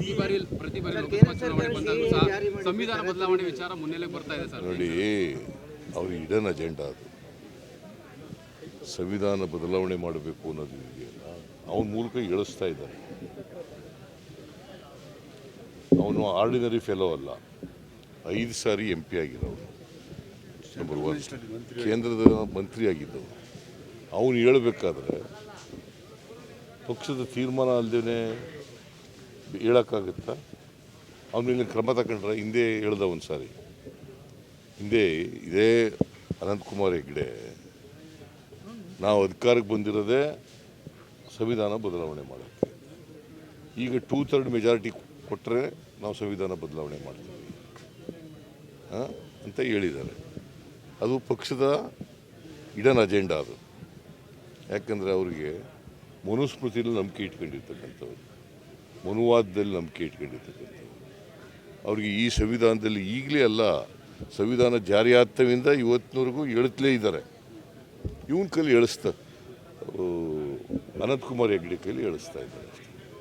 ಪ್ರತಿ ಬಾರಿ ಪ್ರತಿ ಬಾರಿ ಲೋಕಸಭಾ ಚುನಾವಣೆ ಬಂದಾಗೂ ಸಹ ಸಂವಿಧಾನ ಬದಲಾವಣೆ ವಿಚಾರ ಮುನ್ನೆಲೆಗೆ ಬರ್ತಾ ಇದೆ ಸರ್. ನೋಡಿ ಅವ್ರ ಇಡನ್ ಅಜೆಂಡಾ ಅದು. ಸಂವಿಧಾನ ಬದಲಾವಣೆ ಮಾಡಬೇಕು ಅನ್ನೋದು ಇದೆಯಲ್ಲ ಅವನ ಮೂಲಕ ಇಳಿಸ್ತಾ ಇದ್ದಾರೆ. ಅವನು ಆರ್ಡಿನರಿ ಫೆಲೋ ಅಲ್ಲ. ಐದು ಸಾರಿ ಎಂ ಪಿ ಆಗಿರೋನು ನಂಬರ್ ಒನ್ ಕೇಂದ್ರದ ಮಂತ್ರಿ ಆಗಿದ್ದವನು. ಅವನು ಹೇಳಬೇಕಾದ್ರೆ ಪಕ್ಷದ ತೀರ್ಮಾನ ಅಲ್ಲದೇ ಹೇಳೋಕ್ಕಾಗುತ್ತಾ? ಅವನಿಲ್ಲಿ ಕ್ರಮ ತಗೊಂಡ್ರೆ ಹಿಂದೆ ಹೇಳ್ದ ಒಂದು ಸಾರಿ ಹಿಂದೆ ಇದೇ ಅನಂತಕುಮಾರ್ ಹೆಗ್ಡೆ. ನಾವು ಅಧಿಕಾರಕ್ಕೆ ಬಂದಿರೋದೇ ಸಂವಿಧಾನ ಬದಲಾವಣೆ ಮಾಡೋಕ್ಕೆ. ಈಗ ಟೂ ಥರ್ಡ್ ಮೆಜಾರಿಟಿ ಕೊಟ್ಟರೆ ನಾವು ಸಂವಿಧಾನ ಬದಲಾವಣೆ ಮಾಡ್ತೀವಿ? ಅಂತ ಹೇಳಿದ್ದಾರೆ. ಅದು ಪಕ್ಷದ ಇಡನ್ ಅಜೆಂಡಾ ಅದು. ಯಾಕಂದರೆ ಅವರಿಗೆ ಮನುಸ್ಮೃತಿಯಲ್ಲಿ ನಂಬಿಕೆ ಇಟ್ಕೊಂಡಿರ್ತಕ್ಕಂಥವ್ರು. ಮನುವಾದದಲ್ಲಿ ನಂಬಿಕೆ ಇಟ್ಕೊಂಡಿರ್ತಕ್ಕಂಥ ಅವ್ರಿಗೆ ಈ ಸಂವಿಧಾನದಲ್ಲಿ ಈಗಲೇ ಅಲ್ಲ, ಸಂವಿಧಾನ ಜಾರಿ ಇವತ್ತಿನವರೆಗೂ ಹೇಳ್ತಲೇ ಇದ್ದಾರೆ. ಇವನ ಕೈಲಿ ಹೇಳಿಸ್ತಾ ಅನಂತಕುಮಾರ್ ಹೆಗ್ಡೆ ಕೈಲಿ ಹೇಳಿಸ್ತಾ ಇದ್ದಾರೆ